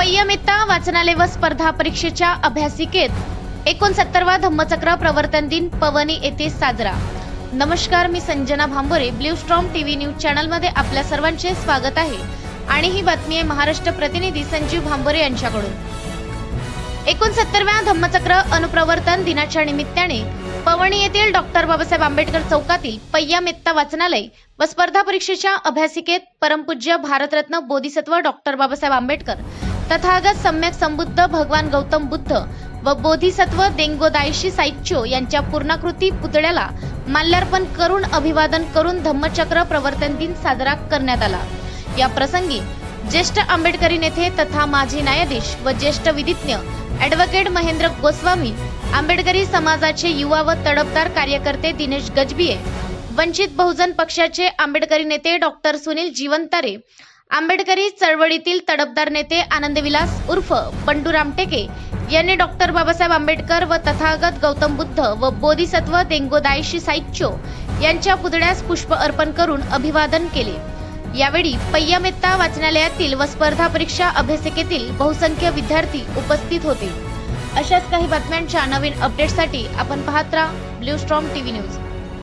पय्यमित्ता वाचनालय व स्पर्धा परीक्षेच्या अभ्यासिकेत एकोणसत्तरवा धम्मचक्र प्रवर्तन दिन पवनी येथे साजरा. नमस्कार मी Sanjana Bhambore blue storm TV news चॅनलमध्ये आपल्या सर्वांचे स्वागत आहे. आणि ही बातमी आहे महाराष्ट्र प्रतिनिधी संजीव भांबोरे यांच्याकडून. एकोणसत्तरव्या धम्मचक्र अनुप्रवर्तन दिनाच्या निमित्ताने पवणी येथील डॉक्टर बाबासाहेब आंबेडकर चौकातील पय्या मेत्ता वाचनालय व स्पर्धा परीक्षेच्या अभ्यासिकेत परमपूज्य भारतरत्न बोधिसत्व डॉक्टर बाबासाहेब आंबेडकर तथागत सम्यक संबुद्ध भगवान गौतम बुद्ध व बोधिसत्व देंगोदायशी साहित्यो यांच्या पूर्णाकृती पुतळ्याला माल्यार्पण करून अभिवादन करून धम्मचक्र प्रवर्तन दिन साजरा करण्यात आला. या प्रसंगी ज्येष्ठ आंबेडकरी नेते तथा माजी न्यायाधीश व ज्येष्ठ विधिज्ञ ॲडव्होकेट महेंद्र गोस्वामी आंबेडकरी समाजाचे युवा व तडफदार कार्यकर्ते दिनेश गजबिये वंचित बहुजन पक्षाचे आंबेडकरी नेते डॉक्टर सुनील जीवंतारे आंबेडकरी चळवळीतील तडफदार नेते आनंदविलास उर्फ बंडू रामटेके यांनी डॉक्टर बाबासाहेब आंबेडकर व तथागत गौतम बुद्ध व बोधिसत्व देंगोदायशी साहित्यो यांच्या पुतळ्यास पुष्प अर्पण करून अभिवादन केले. यावेळी पय्यामेत्ता वाचनालयातील व स्पर्धा परीक्षा अभ्यासिकेतील बहुसंख्य विद्यार्थी उपस्थित होते. अशाच काही बातम्यांच्या नवीन अपडेटसाठी आपण पाहत राहा ब्ल्यू स्ट्रॉम टीव्ही न्यूज